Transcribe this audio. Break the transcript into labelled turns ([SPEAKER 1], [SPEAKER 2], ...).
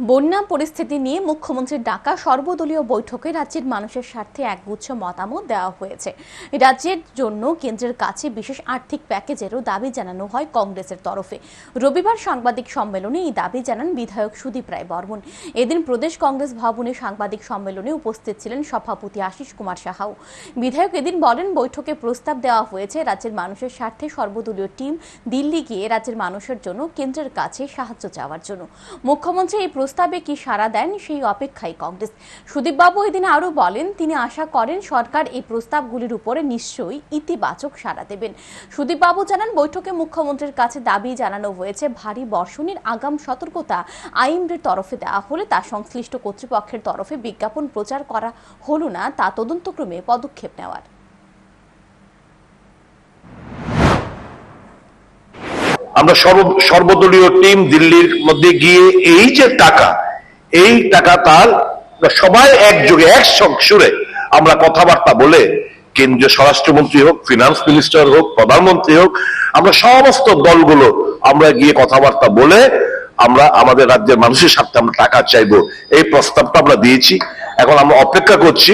[SPEAKER 1] বন্যা পরিস্থিতি নিয়ে মুখ্যমন্ত্রীর ডাকা সর্বদলীয় বৈঠকে রাজ্যের মানুষের স্বার্থে একগুচ্ছ মতামত দেওয়া হয়েছে। রাজ্যের জন্য কেন্দ্রের কাছে বিশেষ আর্থিক প্যাকেজেরও দাবি জানানো হয় কংগ্রেসের তরফে। রবিবার সাংবাদিক সম্মেলনে এই দাবি জানান বিধায়ক সুদীপ রায় বর্মন। এদিন প্রদেশ কংগ্রেস ভবনে সাংবাদিক সম্মেলনে উপস্থিত ছিলেন সভাপতি আশিস কুমার সাহাও। বিধায়ক এদিন বলেন, বৈঠকে প্রস্তাব দেওয়া হয়েছে রাজ্যের মানুষের স্বার্থে সর্বদলীয় টিম দিল্লি গিয়ে রাজ্যের মানুষের জন্য কেন্দ্রের কাছে সাহায্য চাওয়ার জন্য। মুখ্যমন্ত্রী এই প্রস্তাবে কি সাড়া দেন সেই অপেক্ষায় কংগ্রেস। সুদীপবাবু এদিন আরও বলেন, তিনি আশা করেন সরকার এই প্রস্তাবগুলির উপরে নিশ্চয়ই ইতিবাচক সাড়া দেবেন। সুদীপবাবু জানান, বৈঠকে মুখ্যমন্ত্রীর কাছে দাবি জানানো হয়েছে, ভারী বর্ষণের আগাম সতর্কতা আইনদের তরফে দেওয়া হলে তা সংশ্লিষ্ট কর্তৃপক্ষের তরফে বিজ্ঞাপন প্রচার করা হলো না, তা তদন্তক্রমে পদক্ষেপ নেওয়ার।
[SPEAKER 2] আমরা সর্বদলীয় টিম দিল্লির মধ্যে গিয়ে এই যে টাকা, এই টাকা তার সবাই একযোগে, এক সুরে আমরা কথাবার্তা বলে কেন্দ্রীয় স্বরাষ্ট্রমন্ত্রী হোক ফিনান্স মিনিস্টার হোক, প্রধানমন্ত্রী হোক, আমরা সমস্ত দলগুলো আমরা গিয়ে কথাবার্তা বলে আমরা আমাদের রাজ্যের মানুষের সাথে আমরা টাকা চাইব। এই প্রস্তাবটা আমরা দিয়েছি। এখন আমরা অপেক্ষা করছি।